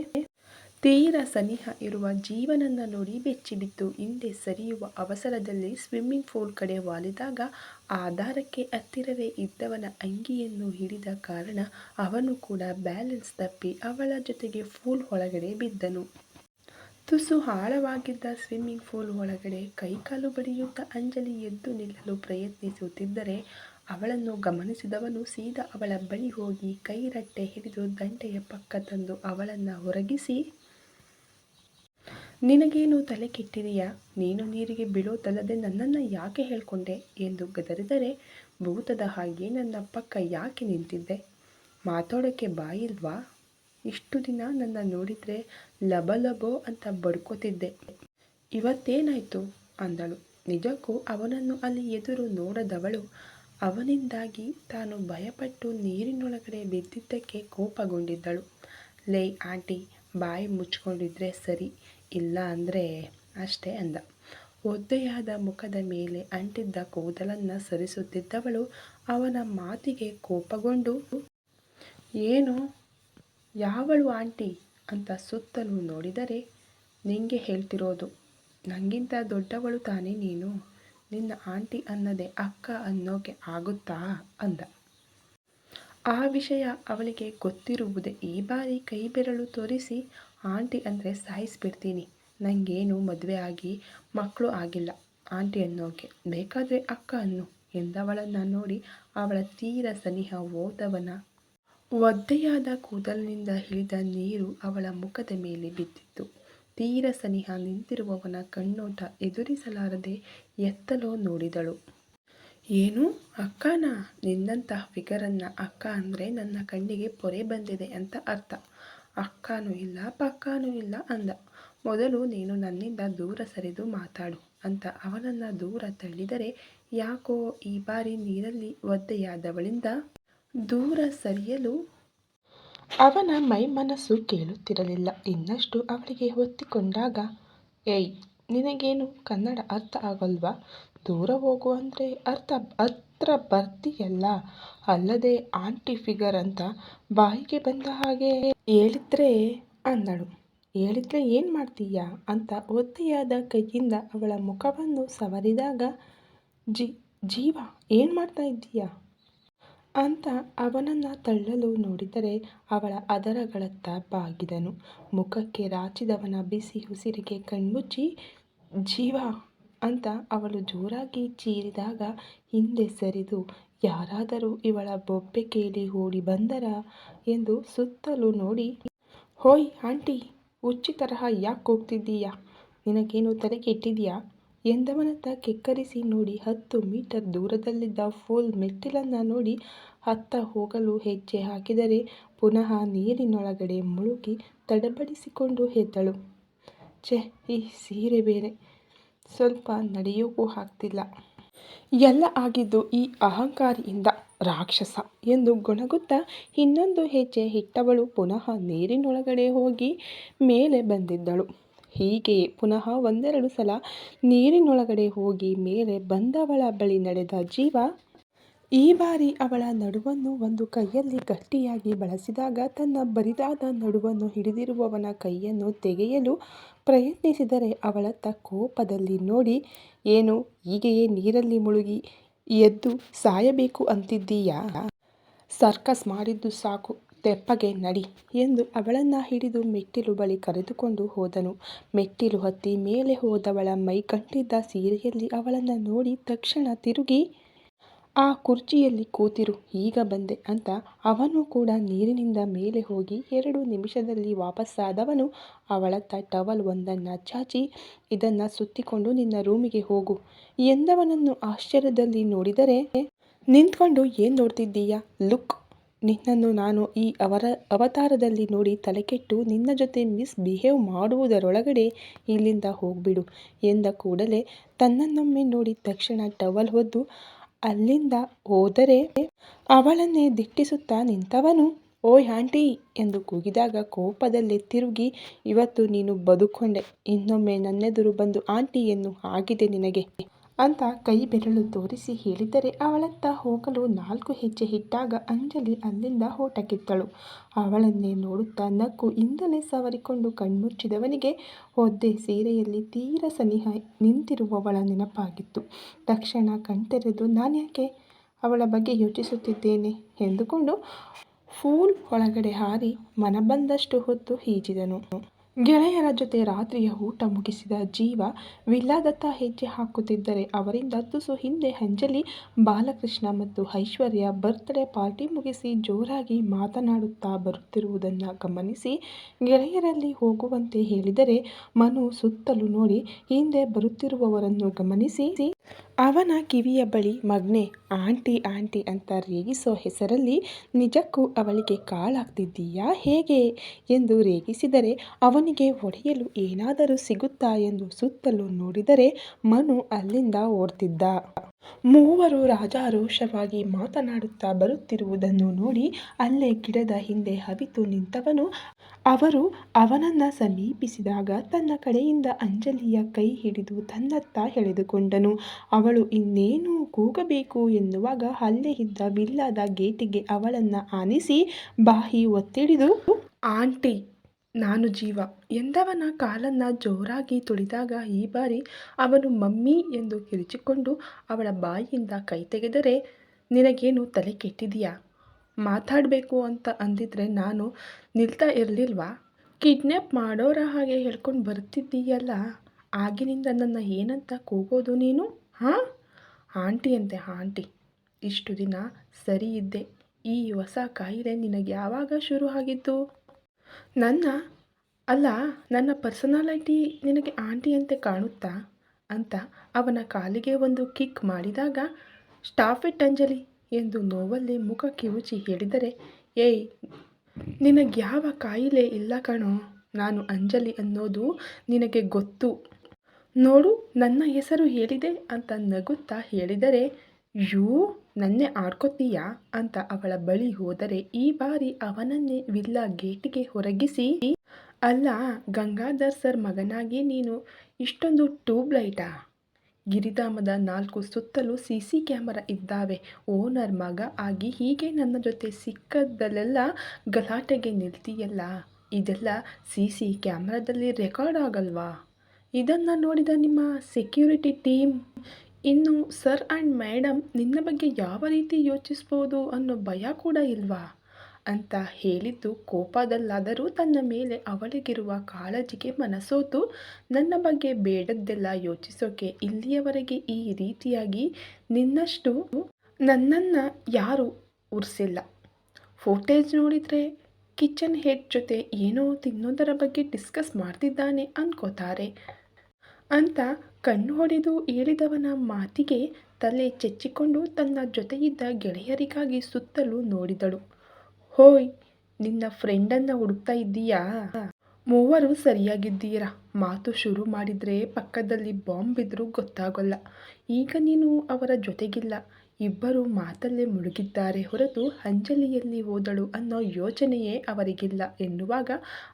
ತೀರ ಸನಿಹ ಇರುವ ಜೀವನನ್ನ ನೋಡಿ ಬೆಚ್ಚಿಬಿದ್ದು ಹಿಂದೆ ಸರಿಯುವ ಅವಸರದಲ್ಲಿ ಸ್ವಿಮ್ಮಿಂಗ್ ಪೂಲ್ ಕಡೆ ವಾಲಿದಾಗ ಆಧಾರಕ್ಕೆ ಹತ್ತಿರವೇ ಇದ್ದವನ ಅಂಗಿಯನ್ನು ಹಿಡಿದ ಕಾರಣ ಅವನು ಕೂಡ ಬ್ಯಾಲೆನ್ಸ್ ತಪ್ಪಿ ಅವಳ ಜೊತೆಗೆ ಫೂಲ್ ಒಳಗಡೆ ಬಿದ್ದನು. ತುಸು ಆಳವಾಗಿದ್ದ ಸ್ವಿಮ್ಮಿಂಗ್ ಫೂಲ್ ಒಳಗಡೆ ಕೈಕಾಲು ಬಡಿಯುತ್ತಾ ಅಂಜಲಿ ಎದ್ದು ನಿಲ್ಲಲು ಪ್ರಯತ್ನಿಸುತ್ತಿದ್ದರೆ ಅವಳನ್ನು ಗಮನಿಸಿದವನು ಸೀದಾ ಅವಳ ಬಳಿ ಹೋಗಿ ಕೈರಟ್ಟೆ ಹಿಡಿದು ದಂಡೆಯ ಪಕ್ಕ ತಂದು ಅವಳನ್ನು ಹೊರಗಿಸಿ ನಿನಗೇನು ತಲೆ ಕೆಟ್ಟಿದೆಯಾ? ನೀನು ನೀರಿಗೆ ಬೀಳೋದಲ್ಲದೆ ನನ್ನನ್ನು ಯಾಕೆ ಹೇಳ್ಕೊಂಡೆ? ಎಂದು ಗದರಿದರೆ, ಭೂತದ ಹಾಗೆ ನನ್ನ ಪಕ್ಕ ಯಾಕೆ ನಿಂತಿದ್ದೆ? ಮಾತಾಡೋಕ್ಕೆ ಬಾಯಿಲ್ವಾ? ಇಷ್ಟು ದಿನ ನನ್ನ ನೋಡಿದರೆ ಲಬಲಬೋ ಅಂತ ಬಡ್ಕೋತಿದ್ದೆ. ಇವತ್ತೇನಾಯಿತು? ಅಂದಳು. ನಿಜಕ್ಕೂ ಅವನನ್ನು ಅಲ್ಲಿ ಎದುರು ನೋಡದವಳು. ಅವನಿಂದಾಗಿ ತಾನು ಭಯಪಟ್ಟು ನೀರಿನೊಳಗಡೆ ಬಿದ್ದಿದ್ದಕ್ಕೆ ಕೋಪಗೊಂಡಿದ್ದಳು. ಲೇ, ಆಂಟಿ, ಬಾಯಿ ಮುಚ್ಕೊಂಡಿದ್ರೆ ಸರಿ, ಇಲ್ಲ ಅಂದರೆ ಅಷ್ಟೇ ಅಂದ. ಒದ್ದೆಯಾದ ಮುಖದ ಮೇಲೆ ಅಂಟಿದ್ದ ಕೂದಲನ್ನು ಸರಿಸುತ್ತಿದ್ದವಳು ಅವನ ಮಾತಿಗೆ ಕೋಪಗೊಂಡು, ಏನು? ಯಾವಳು ಆಂಟಿ ಅಂತ ಸುತ್ತಲೂ ನೋಡಿದರೆ ನಿಂಗೆ ಹೇಳ್ತಿರೋದು. ನನಗಿಂತ ದೊಡ್ಡವಳು ತಾನೇ ನೀನು. ನಿನ್ನ ಆಂಟಿ ಅನ್ನದೆ ಅಕ್ಕ ಅನ್ನೋಕೆ ಆಗುತ್ತಾ ಅಂದ. ಆ ವಿಷಯ ಅವಳಿಗೆ ಗೊತ್ತಿರುವುದೇ ಈ ಬಾರಿ ಕೈ ಬೆರಳು ತೋರಿಸಿ ಆಂಟಿ ಅಂದರೆ ಸಾಯಿಸ್ಬಿಡ್ತೀನಿ. ನನಗೇನು ಮದುವೆ ಆಗಿ ಮಕ್ಕಳು ಆಗಿಲ್ಲ. ಆಂಟಿ ಅನ್ನೋಕೆ ಬೇಕಾದರೆ ಅಕ್ಕ ಅನ್ನು ಎಂದವಳನ್ನು ನೋಡಿ ಅವಳ ತೀರ ಸನಿಹ ಓದವನ ಒದ್ದೆಯಾದ ಕೂದಲಿನಿಂದ ಹಿಡಿದ ನೀರು ಅವಳ ಮುಖದ ಮೇಲೆ ಬಿದ್ದಿತ್ತು. ತೀರ ಸನಿಹ ನಿಂತಿರುವವನ ಕಣ್ಣೋಟ ಎದುರಿಸಲಾರದೆ ಎತ್ತಲೋ ನೋಡಿದಳು. ಏನು? ಅಕ್ಕನ? ನಿನ್ನಂತಹ ಫಿಗರನ್ನು ಅಕ್ಕ ಅಂದರೆ ನನ್ನ ಕಣ್ಣಿಗೆ ಪೊರೆ ಬಂದಿದೆ ಅಂತ ಅರ್ಥ. ಅಕ್ಕನೂ ಇಲ್ಲ, ಪಕ್ಕನೂ ಇಲ್ಲ ಅಂದ. ಮೊದಲು ನೀನು ನನ್ನಿಂದ ದೂರ ಸರಿದು ಮಾತಾಡು ಅಂತ ಅವನನ್ನು ದೂರ ತಳ್ಳಿದರೆ ಯಾಕೋ ಈ ಬಾರಿ ನೀರಲ್ಲಿ ಒದ್ದೆಯಾದವಳಿಂದ ದೂರ ಸರಿಯಲು ಅವನ ಮೈ ಮನಸ್ಸು ಕೇಳುತ್ತಿರಲಿಲ್ಲ. ಇನ್ನಷ್ಟು ಅವಳಿಗೆ ಹೊತ್ತಿಕೊಂಡಾಗ, ಏಯ್, ನಿನಗೇನು ಕನ್ನಡ ಅರ್ಥ ಆಗಲ್ವಾ? ದೂರ ಹೋಗು ಅಂದರೆ ಅರ್ಥ, ಹತ್ರ ಬರ್ತೀಯಲ್ಲ? ಅಲ್ಲದೆ ಆಂಟಿ ಫಿಗರ್ ಅಂತ ಬಾಯಿಗೆ ಬಂದ ಹಾಗೆ ಹೇಳಿದ್ರೆ ಅಂದಳು. ಹೇಳಿದ್ರೆ ಏನು ಮಾಡ್ತೀಯಾ? ಅಂತ ಒತ್ತೆಯಾದ ಕೈಯಿಂದ ಅವಳ ಮುಖವನ್ನು ಸವರಿದಾಗ, ಜಿ, ಜೀವ, ಏನು ಮಾಡ್ತಾ ಇದ್ದೀಯಾ? ಅಂತ ಅವನನ್ನು ತಳ್ಳಲು ನೋಡಿದರೆ ಅವಳ ಅದರಗಳತ್ತ ಬಾಗಿದನು. ಮುಖಕ್ಕೆ ರಾಚಿದವನ ಬಿಸಿ ಉಸಿರಿಗೆ ಕಣ್ಮುಚ್ಚಿ, ಜೀವ ಅಂತ ಅವಳು ಜೋರಾಗಿ ಚೀರಿದಾಗ ಹಿಂದೆ ಸರಿದು, ಯಾರಾದರೂ ಇವಳ ಬೊಬ್ಬೆ ಕೇಳಿ ಓಡಿ ಬಂದರ? ಎಂದು ಸುತ್ತಲೂ ನೋಡಿ, ಹೋಯ್ ಆಂಟಿ, ಹುಚ್ಚಿ ತರಹ ಯಾಕೆ ಹೋಗ್ತಿದ್ದೀಯಾ? ನಿನಗೇನು ತಲೆ ಕೆಟ್ಟಿದೆಯಾ ಎಂದವನತ್ತ ಕೆಕ್ಕರಿಸಿ ನೋಡಿ ಹತ್ತು ಮೀಟರ್ ದೂರದಲ್ಲಿದ್ದ ಫುಲ್ ಮೆಟ್ಟಿಲನ್ನು ನೋಡಿ ಹತ್ತ ಹೋಗಲು ಹೆಜ್ಜೆ ಹಾಕಿದರೆ ಪುನಃ ನೀರಿನೊಳಗಡೆ ಮುಳುಗಿ ತಡಬಡಿಸಿಕೊಂಡು ಹೆದ್ದಳು ಛೆ, ಈ ಸೀರೆ ಬೇರೆ. ಸ್ವಲ್ಪ ನಡೆಯೋಕ್ಕೂ ಆಗ್ತಿಲ್ಲ. ಎಲ್ಲ ಆಗಿದ್ದು ಈ ಅಹಂಕಾರಿಯಿಂದ ರಾಕ್ಷಸ ಎಂದು ಗೊಣಗುತ್ತಾ ಇನ್ನೊಂದು ಹೆಜ್ಜೆ ಹಿಟ್ಟವಳು ಪುನಃ ನೀರಿನೊಳಗಡೆ ಹೋಗಿ ಮೇಲೆ ಬಂದಿದ್ದಳು. ಹೀಗೆಯೇ ಪುನಃ ಒಂದೆರಡು ಸಲ ನೀರಿನೊಳಗಡೆ ಹೋಗಿ ಮೇಲೆ ಬಂದವಳ ಬಳಿ ನಡೆದ ಜೀವ, ಈ ಬಾರಿ ಅವಳ ನಡುವನ್ನು ಒಂದು ಕೈಯಲ್ಲಿ ಗಟ್ಟಿಯಾಗಿ ಬಳಸಿದಾಗ ತನ್ನ ಬರಿದಾದ ನಡುವನ್ನು ಹಿಡಿದಿರುವವನ ಕೈಯನ್ನು ತೆಗೆಯಲು ಪ್ರಯತ್ನಿಸಿದರೆ ಅವಳತ್ತ ಕೋಪದಲ್ಲಿ ನೋಡಿ, ಏನು, ಹೀಗೆಯೇ ನೀರಲ್ಲಿ ಮುಳುಗಿ ಎದ್ದು ಸಾಯಬೇಕು ಅಂತಿದ್ದೀಯಾ? ಸರ್ಕಸ್ ಮಾಡಿದ್ದು ಸಾಕು. ತೆಪ್ಪಗೆ ನಡಿ ಎಂದು ಅವಳನ್ನು ಹಿಡಿದು ಮೆಟ್ಟಿಲು ಬಳಿ ಕರೆದುಕೊಂಡು ಹೋದನು. ಮೆಟ್ಟಿಲು ಹತ್ತಿ ಮೇಲೆ ಹೋದವಳ ಮೈ ಕಂಡಿದ್ದ ಸೀರೆಯಲ್ಲಿ ಅವಳನ್ನು ನೋಡಿ ತಕ್ಷಣ ತಿರುಗಿ, ಆ ಕುರ್ಚಿಯಲ್ಲಿ ಕೂತಿರು, ಈಗ ಬಂದೆ ಅಂತ ಅವನು ಕೂಡ ನೀರಿನಿಂದ ಮೇಲೆ ಹೋಗಿ ಎರಡು ನಿಮಿಷದಲ್ಲಿ ವಾಪಸ್ಸಾದವನು. ಅವಳತ್ತ ಟವಲ್ ಒಂದನ್ನು ಚಾಚಿ, ಇದನ್ನು ಸುತ್ತಿಕೊಂಡು ನಿನ್ನ ರೂಮಿಗೆ ಹೋಗು ಎಂದವನನ್ನು ಆಶ್ಚರ್ಯದಲ್ಲಿ ನೋಡಿದರೆ, ನಿಂತ್ಕೊಂಡು ಏನು ನೋಡ್ತಿದ್ದೀಯಾ? ಲುಕ್ ನಿನ್ನನ್ನು ನಾನು ಈ ಅವರ, ಅವತಾರದಲ್ಲಿ ನೋಡಿ ತಲೆಕೆಟ್ಟು ನಿನ್ನ ಜೊತೆ ಮಿಸ್ ಬಿಹೇವ್ ಮಾಡುವುದರೊಳಗಡೆ ಇಲ್ಲಿಂದ ಹೋಗ್ಬಿಡು ಎಂದ ಕೂಡಲೇ ತನ್ನನ್ನೊಮ್ಮೆ ನೋಡಿ ತಕ್ಷಣ ಟವಲ್ ಹೊದ್ದು, ಅಲ್ಲಿಂದ ಹೋದರೆ ಅವಳನ್ನೇ ದಿಟ್ಟಿಸುತ್ತಾ ನಿಂತವನು. ಓಯ್ ಆಂಟಿ ಎಂದು ಕೂಗಿದಾಗ ಕೋಪದಲ್ಲಿ ತಿರುಗಿ, ಇವತ್ತು ನೀನು ಬದುಕೊಂಡೆ, ಇನ್ನೊಮ್ಮೆ ನನ್ನೆದುರು ಬಂದು ಆಂಟಿಯನ್ನು ಆಗಿದೆ ನಿನಗೆ. ಅಂತ ಕೈ ಬೆರಳು ತೋರಿಸಿ ಹೇಳಿದರೆ ಅವಳತ್ತ ಹೋಗಲು ನಾಲ್ಕು ಹೆಜ್ಜೆ ಇಟ್ಟಾಗ ಅಂಜಲಿ ಅಲ್ಲಿಂದ ಹೋಟಕ್ಕಿತ್ತಳು ಅವಳನ್ನೇ ನೋಡುತ್ತಾ ನಕ್ಕು ಇಂದಲೇ ಸವರಿಕೊಂಡು ಕಣ್ಮುಚ್ಚಿದವನಿಗೆ, ಒದ್ದೆ ಸೀರೆಯಲ್ಲಿ ತೀರ ಸನಿಹ ನಿಂತಿರುವವಳ ನೆನಪಾಗಿತ್ತು. ತಕ್ಷಣ ಕಣ್ತೆರೆದು, ನಾನ್ಯಾಕೆ ಅವಳ ಬಗ್ಗೆ ಯೋಚಿಸುತ್ತಿದ್ದೇನೆ? ಎಂದುಕೊಂಡು, ಫೂಲ್ ಒಳಗಡೆ ಹಾರಿ ಮನ ಬಂದಷ್ಟು ಹೊತ್ತು ಈಜಿದನು ಗೆಳೆಯರ ಜೊತೆ ರಾತ್ರಿಯ ಊಟ ಮುಗಿಸಿದ ಜೀವ ವಿಲ್ಲಾದತ್ತ ಹೆಜ್ಜೆ ಹಾಕುತ್ತಿದ್ದರೆ ಅವರಿಂದ ತುಸು ಹಿಂದೆ ಅಂಜಲಿ, ಬಾಲಕೃಷ್ಣ ಮತ್ತು ಐಶ್ವರ್ಯ ಬರ್ತ್ಡೇ ಪಾರ್ಟಿ ಮುಗಿಸಿ ಜೋರಾಗಿ ಮಾತನಾಡುತ್ತಾ ಬರುತ್ತಿರುವುದನ್ನು ಗಮನಿಸಿ ಗೆಳೆಯರಲ್ಲಿ ಹೋಗುವಂತೆ ಹೇಳಿದರೆ ಮನು ಸುತ್ತಲೂ ನೋಡಿ ಹಿಂದೆ ಬರುತ್ತಿರುವವರನ್ನು ಗಮನಿಸಿ ಅವನ ಕಿವಿಯ ಬಳಿ ಮಗ್ನೆ, ಆಂಟಿ ಆಂಟಿ ಅಂತ ರೇಗಿಸೋ ಹೆಸರಲ್ಲಿ, ನಿಜಕ್ಕೂ ಅವಳಿಗೆ ಕಾಳಾಗ್ತಿದ್ದೀಯಾ ಹೇಗೆ? ಎಂದು ರೇಗಿಸಿದರೆ, ಅವನಿಗೆ ಒಡೆಯಲು ಏನಾದರೂ ಸಿಗುತ್ತಾ? ಎಂದು ಸುತ್ತಲೂ ನೋಡಿದರೆ ಮನು ಅಲ್ಲಿಂದ ಓಡ್ತಿದ್ದ. ಮೂವರು ರಾಜಾರೋಷವಾಗಿ ಮಾತನಾಡುತ್ತಾ ಬರುತ್ತಿರುವುದನ್ನು ನೋಡಿ ಅಲ್ಲೇ ಗಿಡದ ಹಿಂದೆ ಹವಿತು ನಿಂತವನು. ಅವರು ಅವನನ್ನ ಸಮೀಪಿಸಿದಾಗ ತನ್ನ ಕಡೆಯಿಂದ ಅಂಜಲಿಯ ಕೈ ಹಿಡಿದು ತನ್ನತ್ತ ಎಳೆದುಕೊಂಡನು. ಅವಳು ಇನ್ನೇನು ಕೂಗಬೇಕು ಎನ್ನುವಾಗ ಅಲ್ಲೇ ಇದ್ದ ವಿಲ್ಲಾದ ಗೇಟಿಗೆ ಅವಳನ್ನ ಆನಿಸಿ ಬಾಯಿ ಒತ್ತಿಡಿದು ಆಂಟಿ ನಾನು ಜೀವ. ಎಂದವನ ಕಾಲನ್ನ ಜೋರಾಗಿ ತುಳಿದಾಗ ಈ ಬಾರಿ ಅವನು ಮಮ್ಮಿ ಎಂದು ಕಿರಿಚಿಕೊಂಡು ಅವಳ ಬಾಯಿಯಿಂದ ಕೈ ತೆಗೆದರೆ ನಿನಗೇನು ತಲೆ ಕೆಟ್ಟಿದೆಯಾ? ಮಾತಾಡಬೇಕು ಅಂತ ಅಂದಿದ್ರೆ ನಾನು ನಿಲ್ತಾ ಇರಲಿಲ್ವಾ? ಕಿಡ್ನ್ಯಾಪ್ ಮಾಡೋರ ಹಾಗೆ ಹೇಳ್ಕೊಂಡು ಬರ್ತಿದ್ದೀಯಲ್ಲ, ಆಗಿನಿಂದ ನನ್ನ ಏನಂತ ಕೂಗೋದು ನೀನು? ಹಾಂ? ಆಂಟಿ ಅಂತೆ ಆಂಟಿ, ಇಷ್ಟು ದಿನ ಸರಿ ಇದ್ದೆ. ಈ ಹೊಸ ಕಾಯಿಲೆ ನಿನಗೆ ಯಾವಾಗ ಶುರು ಆಗಿದ್ದು ನನ್ನ, ಅಲ್ಲ, ನನ್ನ ಪರ್ಸನಾಲಿಟಿ ನಿನಗೆ ಆಂಟಿಯಂತೆ ಕಾಣುತ್ತಾ? ಅಂತ ಅವನ ಕಾಲಿಗೆ ಒಂದು ಕಿಕ್ ಮಾಡಿದಾಗ, ಸ್ಟಾಫ್ ಇಟ್ ಅಂಜಲಿ ಎಂದು ನೋವಲ್ಲಿ ಮುಖ ಕಿವುಚಿ ಹೇಳಿದರೆ, ಏಯ್, ನಿನಗೆ ಯಾವ ಕಾಯಿಲೆ ಇಲ್ಲ ಕಣೋ? ನಾನು ಅಂಜಲಿ ಅನ್ನೋದು ನಿನಗೆ ಗೊತ್ತು. ನೋಡು, ನನ್ನ ಹೆಸರು ಹೇಳಿದೆ ಅಂತ ನಗುತ್ತಾ ಹೇಳಿದರೆ, ಯೂ ನನ್ನೇ ಆಡ್ಕೊತೀಯಾ ಅಂತ ಅವಳ ಬಳಿ ಹೋದರೆ ಈ ಬಾರಿ ಅವನನ್ನೇ ವಿಲ್ಲ ಗೇಟಿಗೆ ಹೊರಗಿಸಿ, ಅಲ್ಲ, ಗಂಗಾಧರ್ ಸರ್ ಮಗನಾಗಿ ನೀನು ಇಷ್ಟೊಂದು ಟ್ಯೂಬ್ಲೈಟಾ ಗಿರಿಧಾಮದ ನಾಲ್ಕು ಸುತ್ತಲೂ ಸಿ ಸಿ ಕ್ಯಾಮರಾ ಇದ್ದಾವೆ. ಓನರ್ ಮಗ ಆಗಿ ಹೀಗೆ ನನ್ನ ಜೊತೆ ಸಿಕ್ಕದಲ್ಲೆಲ್ಲ ಗಲಾಟೆಗೆ ನಿಲ್ತೀಯಲ್ಲ? ಇದೆಲ್ಲ ಸಿ ಸಿ ಕ್ಯಾಮ್ರಾದಲ್ಲಿ ರೆಕಾರ್ಡ್ ಆಗಲ್ವಾ? ಇದನ್ನು ನೋಡಿದ ನಿಮ್ಮ ಸೆಕ್ಯೂರಿಟಿ ಟೀಮ್ ಇನ್ನು ಸರ್ ಆ್ಯಂಡ್ ಮೇಡಮ್ ನಿನ್ನ ಬಗ್ಗೆ ಯಾವ ರೀತಿ ಯೋಚಿಸ್ಬೋದು ಅನ್ನೋ ಭಯ ಕೂಡ ಇಲ್ವಾ? ಅಂತ ಹೇಳಿದ್ದು ಕೋಪದಲ್ಲಾದರೂ ತನ್ನ ಮೇಲೆ ಅವಳಿಗಿರುವ ಕಾಳಜಿಗೆ ಮನಸೋತು ನನ್ನ ಬಗ್ಗೆ ಬೇಡದ್ದೆಲ್ಲ ಯೋಚಿಸೋಕೆ ಇಲ್ಲಿಯವರೆಗೆ ಈ ರೀತಿಯಾಗಿ ನಿನ್ನಷ್ಟು ನನ್ನನ್ನು ಯಾರು ಉರ್ಸಿಲ್ಲ. ಫೋಟೇಜ್ ನೋಡಿದರೆ ಕಿಚನ್ ಹೆಡ್ ಜೊತೆ ಏನೋ ತಿನ್ನೋದರ ಬಗ್ಗೆ ಡಿಸ್ಕಸ್ ಮಾಡ್ತಿದ್ದಾನೆ ಅನ್ಕೋತಾರೆ. ಅಂತ ಕಣ್ಣು ಹೊಡೆದು ಹೇಳಿದವನ ಮಾತಿಗೆ ತಲೆ ಚೆಚ್ಚಿಕೊಂಡು ತನ್ನ ಜೊತೆಯಿದ್ದ ಗೆಳೆಯರಿಗಾಗಿ ಸುತ್ತಲೂ ನೋಡಿದಳು. ಹೋಯ್, ನಿನ್ನ ಫ್ರೆಂಡನ್ನು ಹುಡುಕ್ತಾ ಇದ್ದೀಯಾ? ಮೂವರು ಸರಿಯಾಗಿದ್ದೀರಾ? ಮಾತು ಶುರು ಮಾಡಿದರೆ ಪಕ್ಕದಲ್ಲಿ ಬಾಂಬ್ ಬಿದ್ದರೂ ಗೊತ್ತಾಗೋಲ್ಲ. ಈಗ ನೀನು ಅವರ ಜೊತೆಗಿಲ್ಲ. ಇಬ್ಬರು ಮಾತಲ್ಲೇ ಮುಳುಗಿದ್ದಾರೆ. ಹೊರತು ಅಂಜಲಿಯಲ್ಲಿ ಹೋದಳು ಅನ್ನೋ ಯೋಚನೆಯೇ ಅವರಿಗಿಲ್ಲ ಎನ್ನುವಾಗ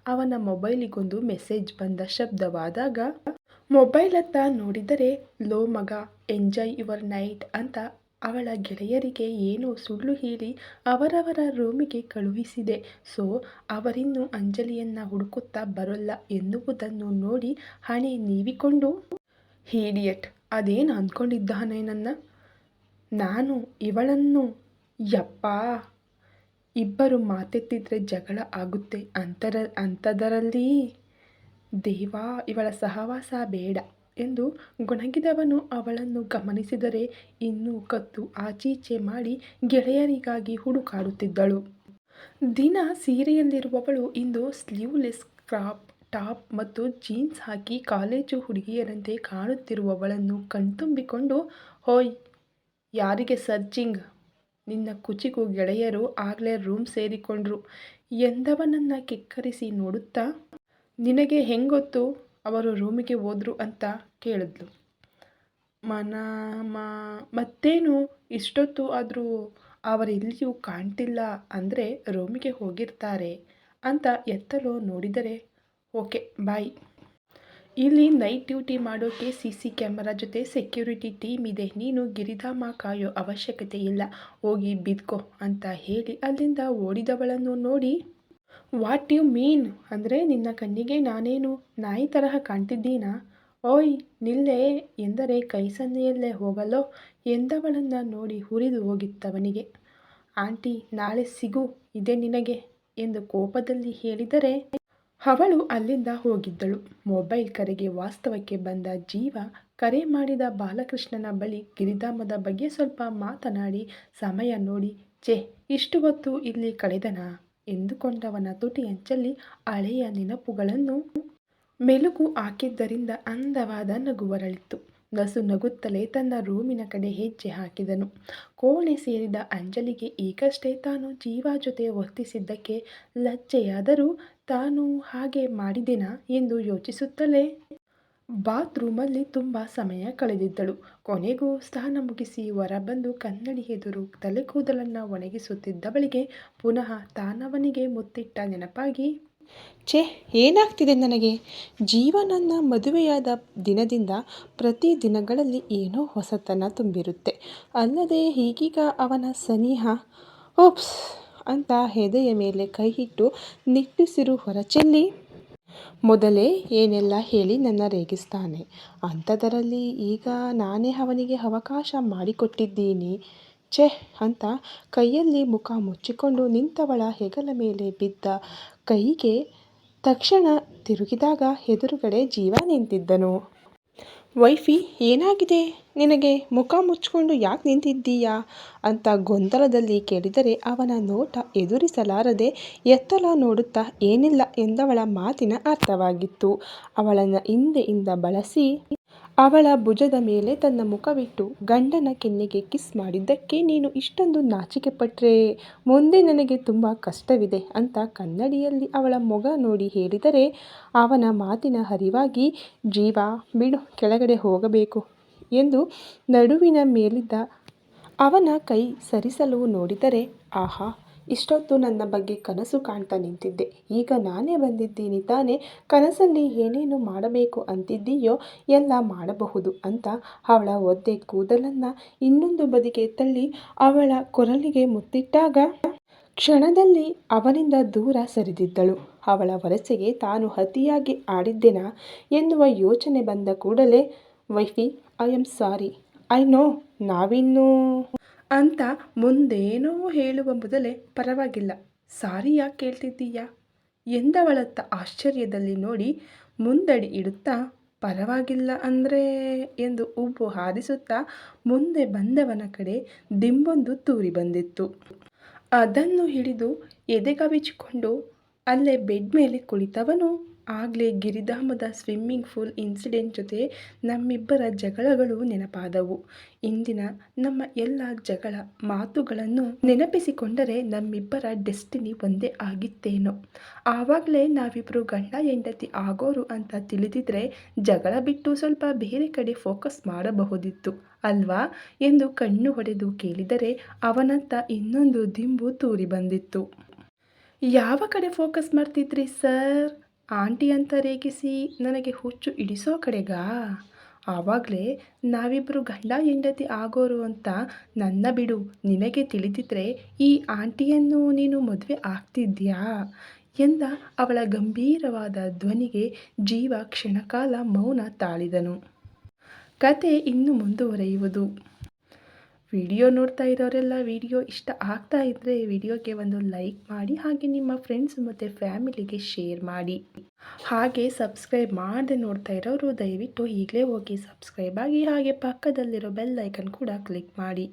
ಅವನ ಮೊಬೈಲಿಗೊಂದು ಮೆಸೇಜ್ ಬಂದ ಶಬ್ದವಾದಾಗ ಮೊಬೈಲತ್ತ ನೋಡಿದರೆ, ಲೋ ಮಗ, ಎಂಜಾಯ್ ಯುವರ್ ನೈಟ್ ಅಂತ ಅವಳ ಗೆಳೆಯರಿಗೆ ಏನೋ ಸುಳ್ಳು ಹೇಳಿ ಅವರವರ ರೂಮಿಗೆ ಕಳುಹಿಸಿದೆ. ಸೊ, ಅವರಿನ್ನೂ ಅಂಜಲಿಯನ್ನು ಹುಡುಕುತ್ತಾ ಬರೋಲ್ಲ ಎನ್ನುವುದನ್ನು ನೋಡಿ ಹಣೆ ನೀವಿಕೊಂಡು ಹೀಡಿಯಟ್ ಅದೇನು ಅಂದ್ಕೊಂಡಿದ್ದಾನೆ ನನ್ನ? ನಾನು ಇವಳನ್ನು ಯಪ್ಪ, ಇಬ್ಬರು ಮಾತೆತ್ತಿದ್ರೆ ಜಗಳ ಆಗುತ್ತೆ ಅಂತರ ಅಂಥದರಲ್ಲಿ ದೇವಾ, ಇವಳ ಸಹವಾಸ ಬೇಡ ಎಂದು ಗೊಣಗಿದವನು ಅವಳನ್ನು ಗಮನಿಸಿದರೆ ಇನ್ನೂ ಕತ್ತು ಆಚೀಚೆ ಮಾಡಿ ಗೆಳೆಯರಿಗಾಗಿ ಹುಡುಕಾಡುತ್ತಿದ್ದಳು. ದಿನ ಸೀರೆಯಲ್ಲಿರುವವಳು ಇಂದು ಸ್ಲೀವ್ಲೆಸ್ ಕ್ರಾಪ್, ಟಾಪ್ ಮತ್ತು ಜೀನ್ಸ್ ಹಾಕಿ ಕಾಲೇಜು ಹುಡುಗಿಯರಂತೆ ಕಾಣುತ್ತಿರುವವಳನ್ನು ಕಣ್ತುಂಬಿಕೊಂಡು, ಹೋಯ್, ಯಾರಿಗೆ ಸರ್ಚಿಂಗ್ ನಿನ್ನ ಕುಚಿಗೂ ಗೆಳೆಯರು ಆಗಲೇ ರೂಮ್ ಸೇರಿಕೊಂಡ್ರು. ಎಂದವನನ್ನು ಕಿಕ್ಕರಿಸಿ ನೋಡುತ್ತಾ ನಿನಗೆ ಹೆಂಗೊತ್ತು ಅವರು ರೂಮಿಗೆ ಹೋದ್ರು ಅಂತ ಕೇಳಿದ್ಲು. ಮನ ಮತ್ತೇನು? ಇಷ್ಟೊತ್ತು ಆದರೂ ಅವರೆಲ್ಲಿಯೂ ಕಾಣ್ತಿಲ್ಲ ಅಂದರೆ ರೂಮಿಗೆ ಹೋಗಿರ್ತಾರೆ ಅಂತ ಎತ್ತಲು ನೋಡಿದರೆ ಓಕೆ, ಬಾಯ್. ಇಲ್ಲಿ ನೈಟ್ ಡ್ಯೂಟಿ ಮಾಡೋಕ್ಕೆ ಸಿ ಸಿ ಕ್ಯಾಮರಾ ಜೊತೆ ಸೆಕ್ಯೂರಿಟಿ ಟೀಮ್ ಇದೆ. ನೀನು ಗಿರಿಧಾಮ ಕಾಯೋ ಅವಶ್ಯಕತೆ ಇಲ್ಲ. ಹೋಗಿ ಬಿದ್ಕೋ ಅಂತ ಹೇಳಿ ಅಲ್ಲಿಂದ ಓಡಿದವಳನ್ನು ನೋಡಿ ವಾಟ್ ಯು ಮೀನ್ ಅಂದರೆ ನಿನ್ನ ಕಣ್ಣಿಗೆ ನಾನೇನು ನಾಯಿ ತರಹ ಕಾಣ್ತಿದ್ದೀನಾ? ಓಯ್, ನಿಲ್ಲೇ, ಎಂದರೆ ಕೈ ಸನ್ನೆಯಲ್ಲೇ ಹೋಗಲೋ? ಎಂದವಳನ್ನು ನೋಡಿ ಹುರಿದು ಹೋಗಿತ್ತವನಿಗೆ. ಆಂಟಿ, ನಾಳೆ ಸಿಗು, ಇದೆ ನಿನಗೆ ಎಂದು ಕೋಪದಲ್ಲಿ ಹೇಳಿದರೆ ಅವಳು ಅಲ್ಲಿಂದ ಹೋಗಿದ್ದಳು. ಮೊಬೈಲ್ ಕರೆಗೆ ವಾಸ್ತವಕ್ಕೆ ಬಂದ ಜೀವ ಕರೆ ಮಾಡಿದ ಬಾಲಕೃಷ್ಣನ ಬಳಿ ಗಿರಿಧಾಮದ ಬಗ್ಗೆ ಸ್ವಲ್ಪ ಮಾತನಾಡಿ ಸಮಯ ನೋಡಿ. ಛೇ, ಇಷ್ಟು ಹೊತ್ತು ಇಲ್ಲಿ ಕಳೆದನಾ? ಎಂದುಕೊಂಡವನ ತುಟಿಯಂಚಲ್ಲಿ ಹಳೆಯ ನೆನಪುಗಳನ್ನು ಮೆಲುಕು ಹಾಕಿದ್ದರಿಂದ ಅಂದವಾದ ನಗು ಹೊರಳಿತ್ತು ನಸು ನಗುತ್ತಲೇ ತನ್ನ ರೂಮಿನ ಕಡೆ ಹೆಜ್ಜೆ ಹಾಕಿದನು. ಕೋಣೆ ಸೇರಿದ ಅಂಜಲಿಗೆ ಈಗಷ್ಟೇ ತಾನು ಜೀವ ಜೊತೆ ವರ್ತಿಸಿದ್ದಕ್ಕೆ ಲಜ್ಜೆಯಾದರೂ ತಾನು ಹಾಗೆ ಮಾಡಿದೆನಾ ಎಂದು ಯೋಚಿಸುತ್ತಲೇ ಬಾತ್ರೂಮಲ್ಲಿ ತುಂಬ ಸಮಯ ಕಳೆದಿದ್ದಳು. ಕೊನೆಗೂ ಸ್ನಾನ ಮುಗಿಸಿ ಹೊರಬಂದು ಕನ್ನಡಿ ಎದುರು ತಲೆ ಕೂದಲನ್ನು ಒಣಗಿಸುತ್ತಿದ್ದವಳಿಗೆ ಪುನಃ ತಾನವನಿಗೆ ಮುತ್ತಿಟ್ಟ ನೆನಪಾಗಿ, ಛೇ, ಏನಾಗ್ತಿದೆ ನನಗೆ? ಜೀವನನ್ನ ಮದುವೆಯಾದ ದಿನದಿಂದ ಪ್ರತಿ ದಿನಗಳಲ್ಲಿ ಏನೋ ಹೊಸತನ ತುಂಬಿರುತ್ತೆ. ಅಲ್ಲದೆ ಈಗೀಗ ಅವನ ಸನಿಹ, ಓಪ್ಸ್, ಅಂತ ಹೆದೆಯ ಮೇಲೆ ಕೈ ಇಟ್ಟು ನಿಟ್ಟುಸಿರು ಹೊರಚೆಲ್ಲಿ ಮೊದಲೇ ಏನೆಲ್ಲ ಹೇಳಿ ನನ್ನ ರೇಗಿಸ್ತಾನೆ. ಅಂಥದರಲ್ಲಿ ಈಗ ನಾನೇ ಅವನಿಗೆ ಅವಕಾಶ ಮಾಡಿಕೊಟ್ಟಿದ್ದೀನಿ. ಛೆ, ಅಂತ ಕೈಯಲ್ಲಿ ಮುಖ ಮುಚ್ಚಿಕೊಂಡು ನಿಂತವಳ ಹೆಗಲ ಮೇಲೆ ಬಿದ್ದ ಕೈಗೆ ತಕ್ಷಣ ತಿರುಗಿದಾಗ ಎದುರುಗಡೆ ಜೀವ ನಿಂತಿದ್ದನು. ವೈಫಿ, ಏನಾಗಿದೆ? ನಿನಗೆ ಮುಖ ಮುಚ್ಚಿಕೊಂಡು ಯಾಕೆ ನಿಂತಿದ್ದೀಯಾ? ಅಂತ ಗೊಂದಲದಲ್ಲಿ ಕೇಳಿದರೆ ಅವನ ನೋಟ ಎದುರಿಸಲಾರದೆ ಎತ್ತಲ ನೋಡುತ್ತಾ ಏನಿಲ್ಲ ಎಂದವಳ ಮಾತಿನ ಅರ್ಥವಾಗಿತ್ತು. ಅವಳನ್ನು ಹಿಂದೆಯಿಂದ ಬಳಸಿ ಅವಳ ಭುಜದ ಮೇಲೆ ತನ್ನ ಮುಖವಿಟ್ಟು ಗಂಡನ ಕೆನ್ನೆಗೆ ಕಿಸ್ ಮಾಡಿದ್ದಕ್ಕೆ ನೀನು ಇಷ್ಟೊಂದು ನಾಚಿಕೆ ಪಟ್ಟರೆ ಮುಂದೆ ನನಗೆ ತುಂಬ ಕಷ್ಟವಿದೆ ಅಂತ ಕನ್ನಡಿಯಲ್ಲಿ ಅವಳ ಮೊಗ ನೋಡಿ ಹೇಳಿದರೆ ಅವನ ಮಾತಿನ ಹರಿವಾಗಿ, ಜೀವ, ಬಿಡು, ಕೆಳಗಡೆ ಹೋಗಬೇಕು ಎಂದು ನಡುವಿನ ಮೇಲಿದ್ದ ಅವನ ಕೈ ಸರಿಸಲು ನೋಡಿದರೆ, ಆಹಾ ಇಷ್ಟೊತ್ತು ನನ್ನ ಬಗ್ಗೆ ಕನಸು ಕಾಣ್ತಾ ನಿಂತಿದ್ದೆ. ಈಗ ನಾನೇ ಬಂದಿದ್ದೀನಿ ತಾನೇ. ಕನಸಲ್ಲಿ ಏನೇನು ಮಾಡಬೇಕು ಅಂತಿದ್ದೀಯೋ ಎಲ್ಲ ಮಾಡಬಹುದು ಅಂತ ಅವಳ ಒದ್ದೆ ಕೂದಲನ್ನು ಇನ್ನೊಂದು ಬದಿಗೆ ತಳ್ಳಿ ಅವಳ ಕೊರಲಿಗೆ ಮುತ್ತಿಟ್ಟಾಗ ಕ್ಷಣದಲ್ಲಿ ಅವನಿಂದ ದೂರ ಸರಿದಿದ್ದಳು. ಅವಳ ವರಸೆಗೆ ತಾನು ಅತಿಯಾಗಿ ಆಡಿದ್ದೆನಾ ಎನ್ನುವ ಯೋಚನೆ ಬಂದ ಕೂಡಲೇ, wifey, I am sorry. I know, ನಾವಿನ್ನೂ ಅಂತ ಮುಂದೇನೋ ಹೇಳುವ ಮೊದಲೇ ಪರವಾಗಿಲ್ಲ. ಸಾರಿ ಯಾಕೆ ಕೇಳ್ತಿದ್ದೀಯಾ? ಎಂದವಳತ್ತ ಆಶ್ಚರ್ಯದಲ್ಲಿ ನೋಡಿ ಮುಂದಡಿ ಇಡುತ್ತಾ, ಪರವಾಗಿಲ್ಲ ಅಂದರೆ? ಎಂದು ಉಬ್ಬು ಹಾರಿಸುತ್ತಾ ಮುಂದೆ ಬಂದವನ ಕಡೆ ದಿಂಬೊಂದು ತೂರಿ ಬಂದಿತ್ತು. ಅದನ್ನು ಹಿಡಿದು ಎದೆಗವಿಚಿಕೊಂಡು ಅಲ್ಲೇ ಬೆಡ್ ಮೇಲೆ ಕುಳಿತವನು. ಆಗಲೇ ಗಿರಿಧಾಮದ ಸ್ವಿಮ್ಮಿಂಗ್ ಫೂಲ್ ಇನ್ಸಿಡೆಂಟ್ ಜೊತೆ ನಮ್ಮಿಬ್ಬರ ಜಗಳಗಳು ನೆನಪಾದವು. ಇಂದಿನ ನಮ್ಮ ಎಲ್ಲ ಜಗಳ ಮಾತುಗಳನ್ನು ನೆನಪಿಸಿಕೊಂಡರೆ ನಮ್ಮಿಬ್ಬರ ಡೆಸ್ಟಿನಿ ಒಂದೇ ಆಗಿತ್ತೇನೋ. ಆವಾಗಲೇ ನಾವಿಬ್ಬರು ಗಂಡ ಹೆಂಡತಿ ಆಗೋರು ಅಂತ ತಿಳಿದಿದ್ರೆ ಜಗಳ ಬಿಟ್ಟು ಸ್ವಲ್ಪ ಬೇರೆ ಕಡೆ ಫೋಕಸ್ ಮಾಡಬಹುದಿತ್ತು. ಅಲ್ವಾ? ಎಂದು ಕಣ್ಣು ಹೊಡೆದು ಕೇಳಿದರೆ ಅವನಂತ ಇನ್ನೊಂದು ದಿಂಬು ತೂರಿ ಬಂದಿತ್ತು. ಯಾವ ಕಡೆ ಫೋಕಸ್ ಮಾಡ್ತಿದ್ರಿ ಸರ್ ಆಂಟಿ ಅಂತ ರೇಗಿಸಿ ನನಗೆ ಹುಚ್ಚು ಇಡಿಸೋ ಕಡೆಗಾ? ಆವಾಗಲೇ ನಾವಿಬ್ಬರು ಗಂಡ ಹೆಂಡತಿ ಆಗೋರು ಅಂತ ನನ್ನ ಬಿಡು, ನಿನಗೆ ತಿಳಿದಿದ್ರೆ ಈ ಆಂಟಿಯನ್ನು ನೀನು ಮದುವೆ ಆಗ್ತಿದ್ಯಾ? ಎಂದ ಅವಳ ಗಂಭೀರವಾದ ಧ್ವನಿಗೆ ಜೀವ ಕ್ಷಣಕಾಲ ಮೌನ ತಾಳಿದನು. ಕತೆ ಇನ್ನು ಮುಂದುವರೆಯುವುದು. ವಿಡಿಯೋ ನೋಡ್ತಾ ಇರೋರೆಲ್ಲ ವಿಡಿಯೋ ಇಷ್ಟ ಆಗ್ತಾ ಇದ್ದರೆ ವಿಡಿಯೋಗೆ ಒಂದು ಲೈಕ್ ಮಾಡಿ ಹಾಗೆ ನಿಮ್ಮ ಫ್ರೆಂಡ್ಸ್ ಮತ್ತು ಫ್ಯಾಮಿಲಿಗೆ ಶೇರ್ ಮಾಡಿ. ಹಾಗೆ ಸಬ್ಸ್ಕ್ರೈಬ್ ಮಾಡದೆ ನೋಡ್ತಾ ಇರೋರು ದಯವಿಟ್ಟು ಈಗಲೇ ಹೋಗಿ ಸಬ್ಸ್ಕ್ರೈಬ್ ಆಗಿ ಹಾಗೆ ಪಕ್ಕದಲ್ಲಿರೋ ಬೆಲ್ ಐಕನ್ ಕೂಡ ಕ್ಲಿಕ್ ಮಾಡಿ.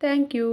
Thank you.